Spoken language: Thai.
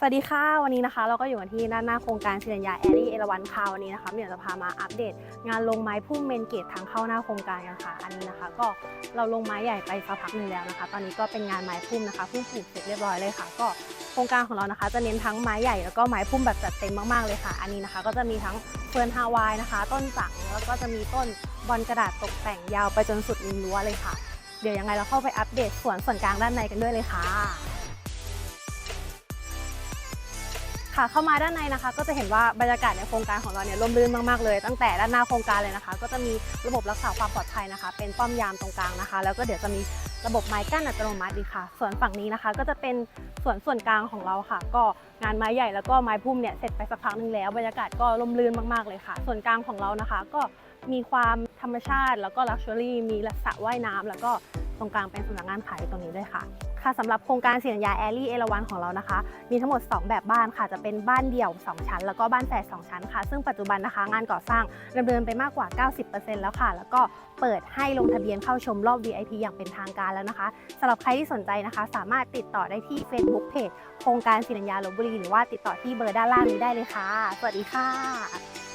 สวัสดีค่ะ วันนี้นะคะเราก็อยู่กันที่ด้านหน้าโครงการศิริยาแอรี่เอราวันค่ะวันนี้นะคะเดี๋ยวจะพามาอัปเดต งานลงไม้พุ่มเมนเกตทางเข้าหน้าโครงการกันค่ะ อันนี้นะคะ ก็เราลงไม้ใหญ่ไปสักพักหนึ่งแล้วนะคะ ตอนนี้ก็เป็นงานไม้พุ่มนะคะพิ่งปลูกเสร็จเรียบร้อยเลยค่ะ ก็โครงการของเรานะคะ จะเน้นทั้งไม้ใหญ่แล้วก็ไม้พุ่มแบบจัดเต็มมากๆเลยค่ะ อันนี้นะคะ ก็จะมีทั้งเฟิร์นฮาวายนะคะ ต้นสังแล้วก็จะมีต้นบอลกระดาษตกแต่งยาวไปจนสุดริมรั้วเลยค่ะ เดี๋ยวยังไงเราเข้าไปอัปเดตสวนส่วนกลางด้านในกันด้วยเลยค่ะ ค่ะเข้ามาด้านในนะคะ ก็จะเห็นว่าบรรยากาศในโครงการของเราเนี่ยร่มรื่นมากๆเลย ตั้งแต่ด้านหน้าโครงการเลยนะคะ ก็จะมีระบบรักษาความปลอดภัยนะคะ เป็นป้อมยามตรงกลางนะคะ แล้วก็เดี๋ยวจะมีระบบไม้กั้นอัตโนมัติดีค่ะ ส่วนฝั่งนี้นะคะ ก็จะเป็นส่วนส่วนกลางของเราค่ะ ก็งานไม้ใหญ่แล้วก็ไม้พุ่มเนี่ยเสร็จไปสักพักหนึงแล้วบรรยากาศก็ร่มรื่นมากๆเลยค่ะ ส่วนกลางของเรานะคะ ก็มีความธรรมชาติ แล้วก็ลักชัวรี่มีสระว่ายน้ำแล้วก็ตรงกลางเป็นสำนักงานขายตรงนี้ด้วยค่ะ ค่ะสำหรับโครงการศิริยาแอรี่เอราวันของเรานะคะ มีทั้งหมด 2 แบบบ้านค่ะ จะเป็นบ้านเดี่ยว 2 ชั้น แล้วก็บ้านแฝด2ชั้นค่ะ ซึ่งปัจจุบันนะคะงานก่อสร้างดำเนินไปมากกว่า 90%แล้วค่ะ แล้วก็เปิดให้ลงทะเบียนเข้าชมรอบ VIP อย่างเป็นทางการแล้วนะคะสำหรับใครที่สนใจนะคะ สามารถติดต่อได้ที่ Facebook Page โครงการศิริยาลบบุรีหรือว่าติดต่อที่เบอร์ด้านล่างนี้ได้เลยค่ะ สวัสดีค่ะ